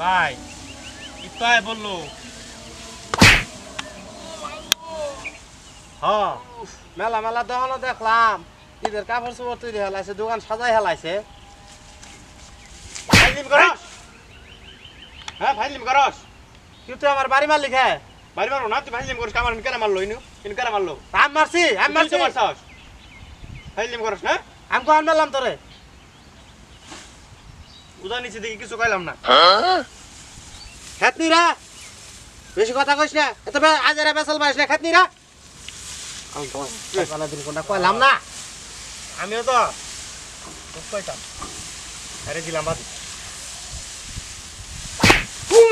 ভাই ইতায় বলল। হ মেলা মেলা দোকানও দেখলাম। ঈদের কাপড় চোপড় তৈরি হেলাইছে দোকান সাজাই হেলাইছে। করস। হ্যাঁ ফাইলিম করস। কিন্তু আমার বাড়ি মালিক হ্যাঁ বাড়ি মারো না তুই ফাইলিম করস আমার কেন মারলো ইনু। ইনু কেন মারলো। আমি মারছি আমি মারছি। মারছস। ফাইলিম করস না আমি কোন মেলাম তোরে। উদা নিচে দিকে কিছু কইলাম না। খেতনি রা বেশি কথা কইস না। এত বে আজেরা বেসাল বাইস না খেতনি রা আমি তো সকালে দিন কোনটা কইলাম না। আমিও তো কইতাম। আরে দিলাম বাদ।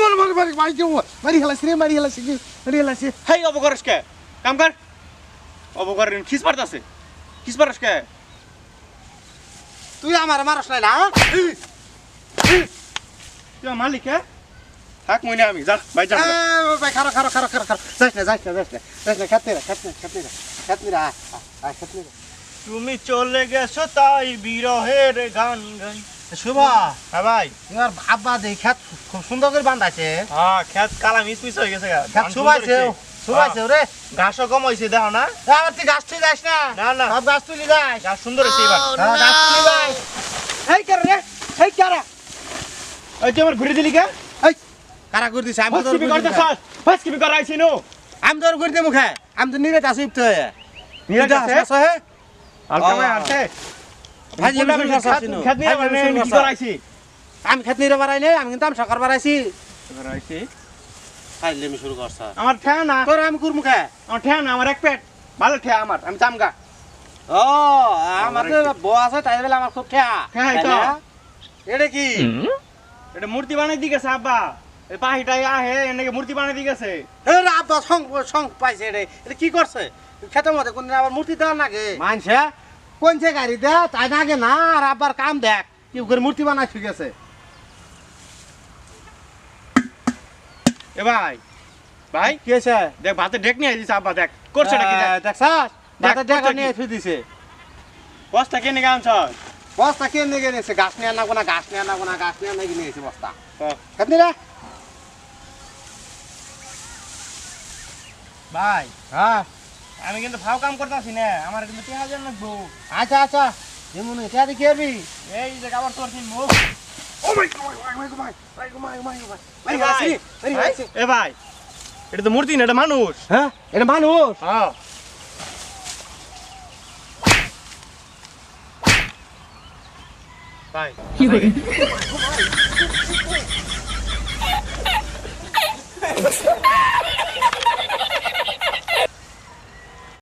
মার মার মার মার কেউ মারি হেলাইছে রে মারি হেলাইছে কি মারি হেলাইছে। হেই অব করস কে? কাম কর। অব কর খিস পারতাছে খিস পারস কে? তুই আমার মারস নাই না হ্যাঁ? তুই মালিক কে থাক মইনা আমি যা ভাই যা। ভাই, খারো খারো খারো খারো খারো যাইস না যাইস না যাইস না যাইস না খেতনি রা খেতনি খেতনি রা খেতনি রা আয় খেতনি রা তুমি চলে গেছো তাই বিরহের গান গাই। শুভা হ্যাঁ ভাই তোমার আব্বা দেখি খুব সুন্দর করে বান্ধাইছে। হ্যাঁ খেত কালা মিস মিস হয়ে গেছে গা। শুভাইছে শুভাইছে রে। ঘাসও কম হয়েছে দেখো না। তুই গাছ তুই যাস না? না না। সব গাছ তুলি যাস। সুন্দর হয়েছে এবার হ্যাঁ, তুলি যাস এই কারা রে এই কারা ওই তুই আমার ঘুরে দিলি কে? এই। কারা করে দিছে? আমি তো তোর করতে। চাস? ফাসকিপি করাইছি নো। আমি তোর করে দিয়ে মুখে আমি তো নিরে উঠতে হয়। নিরে? আছে? হে হালকা ভাই আছে। ভাই আমি শুরু করছি নো। খেত শুরু কি। করাইছি? আমি খেত নিরে বাড়াই নাই আমি কিন্তু আমি সকার বাড়াইছি। করাইছি খাইলে আমি শুরু করছ। আমার ঠ্যা না। তোর আমি কুর মুখে আমার ঠ্যা না আমার এক পেট। ভালো ঠ্যা আমার আমি চামগা। ও আমার তো বউ আছে তাই বলে আমার খুব ঠেয়া। তো। না? এটা কি? এটা মূর্তি বানাই দি গেছে আব্বা। এই পাহিটাই আহে এনেকে মূর্তি বানাই দি গেছে। আব্বা সং সং পাইছে রে। এটা কি করছে? খেতের মধ্যে কোন আবার মূর্তি দেওয়ার নাগে? মানছে? কোনছে গাড়ি দে তাই নাগে না? আর আব্বার কাম দেখ কি করে মূর্তি বানাই ঠিক আছে এ ভাই ভাই কি হয়েছে? দেখ ভাতে ডেক নিয়ে দিছে আব্বা দেখ করছে নাকি দেখ? দেখছাস দেখা করছে নিয়ে? থুই দিছে। বস্তা কেনে গামছ বস্তা কে নিয়ে গেছে? গাছ নিয়ে আনা কোনা গাছ নিয়ে আনা কোনা গাছ নিয়ে আনা নিয়ে গেছে বস্তা। হ্যাঁ। রে? ভাই হ্যাঁ? আমি কিন্তু ফাও কাম করতেছি না আমার কিন্তু তিন হাজার লাগবো। আচ্ছা আচ্ছা যেমন এটা দেখি আবি। এই যে আবার তোর কিনবো ও my god my god my my god my my my এ ভাই, এ ভাই এটা তো মূর্তি না এটা মানুষ। হ্যাঁ এটা মানুষ। হ্যাঁ। ভাই